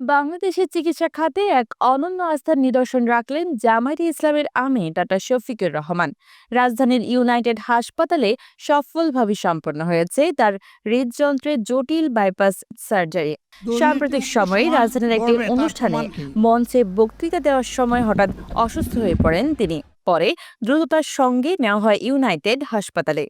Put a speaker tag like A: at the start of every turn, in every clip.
A: বাংলাদেশের চিকিৎসা খাতে এক অনন্য আস্থার নিদর্শন রাখলেন জামায়াতে ইসলামের আমি ডাক্তার শফিকুর রহমান। রাজধানীর ইউনাইটেড হাসপাতালে সফলভাবে সম্পন্ন হয়েছে তার হৃদযন্ত্রের জটিল বাইপাস সার্জারি। সাম্প্রতিক সময়ে রাজধানীর একটি অনুষ্ঠানে মঞ্চে বক্তৃতা দেওয়ার সময় হঠাৎ অসুস্থ হয়ে পড়েন তিনি। পরে দ্রুততার সঙ্গে নেওয়া হয় ইউনাইটেড হাসপাতালে।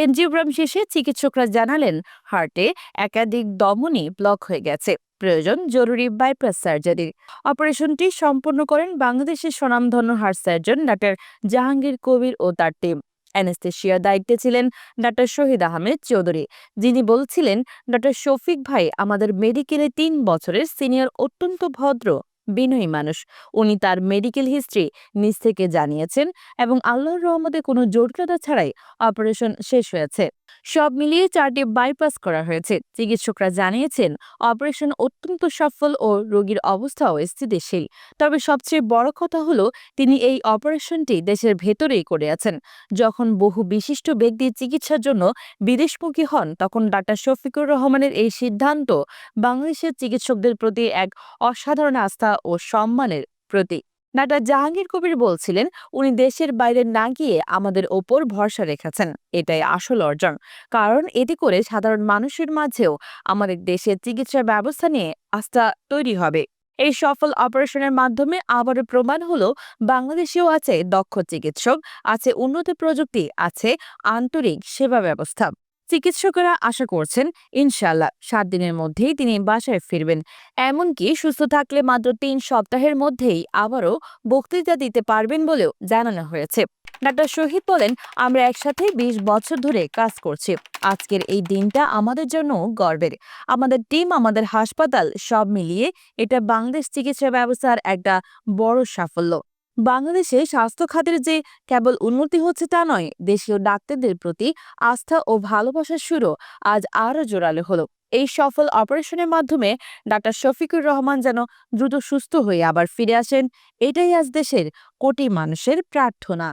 A: এনজিওগ্রাম শেষে চিকিৎসকরা জানালেন হার্টে একাধিক দমনী ব্লক হয়ে গেছে। প্রয়োজন জরুরি বাইপাস সার্জারির অপারেশনটি সম্পন্ন করেন বাংলাদেশের স্বনামধন্য heart surgeon doctor Jahangir Kabir ও তার টিম অ্যানেস্থেশিয়ার দায়িত্বে ছিলেন ডাক্তার শহীদ আহমেদ চৌধুরী। যিনি বলছিলেন, ডাক্তার শফিক ভাই আমাদের মেডিকেলে তিন বছরের সিনিয়র অত্যন্ত ভদ্র, বিনয়ী মানুষ। উনি তার মেডিকেল হিস্ট্রি নিজ থেকে জানিয়েছেন এবং আল্লাহর রহমতে কোনো জটিলতা ছাড়াই অপারেশন শেষ হয়েছে। সব মিলিয়ে চারটি বাইপাস করা হয়েছে। চিকিৎসকরা জানিয়েছেন অপারেশন অত্যন্ত সফল ও রোগীর অবস্থাও স্থিতিশীল। তবে সবচেয়ে বড় কথা হলো, তিনি এই অপারেশনটি দেশের ভেতরেই করে আছেন। যখন বহু বিশিষ্ট ব্যক্তি চিকিৎসার জন্য বিদেশমুখী হন, তখন ডাক্তার শফিকুর রহমানের এই সিদ্ধান্ত বাংলাদেশের চিকিৎসকদের প্রতি এক অসাধারণ আস্থা ও সম্মানের প্রতীক। ডাক্তার জাহাঙ্গীর কবির বলছিলেন, উনি দেশের বাইরে না গিয়ে আমাদের ওপর ভরসা রেখেছেন। এটাই আসল অর্জন। কারণ এতে করে সাধারণ মানুষের মাঝেও আমাদের দেশের চিকিৎসা ব্যবস্থা নিয়ে আস্থা তৈরি হবে। এই সফল অপারেশনের মাধ্যমে আবারও প্রমাণ হলো, বাংলাদেশেও আছে দক্ষ চিকিৎসক, আছে উন্নত প্রযুক্তি, আছে আন্তরিক সেবা ব্যবস্থা। চিকিৎসকেরা আশা করছেন ইনশাল্লাহ সাত দিনের মধ্যেই তিনি বাসায় ফিরবেন। এমনকি সুস্থ থাকলে মাত্র তিন সপ্তাহের মধ্যেই আবারও বক্তৃতা দিতে পারবেন বলেও জানানো হয়েছে। ডাক্তার শহীদ বলেন, আমরা একসাথে ২০ বছর ধরে কাজ করছি। আজকের এই দিনটা আমাদের জন্য গর্বের। আমাদের টিম, আমাদের হাসপাতাল সব মিলিয়ে এটা বাংলাদেশ চিকিৎসা ব্যবস্থার একটা বড় সাফল্য। বাংলাদেশে স্বাস্থ্য খাতের যে কেবল উন্নতি হচ্ছে তা নয়, দেশীয় ডাক্তারদের প্রতি আস্থা ও ভালোবাসার শুরু আজ আরও জোরালো হলো। এই সফল অপারেশনের মাধ্যমে ডাক্তার শফিকুর রহমান যেন দ্রুত সুস্থ হয়ে আবার ফিরে আসেন, এটাই আজ দেশের কোটি মানুষের প্রার্থনা।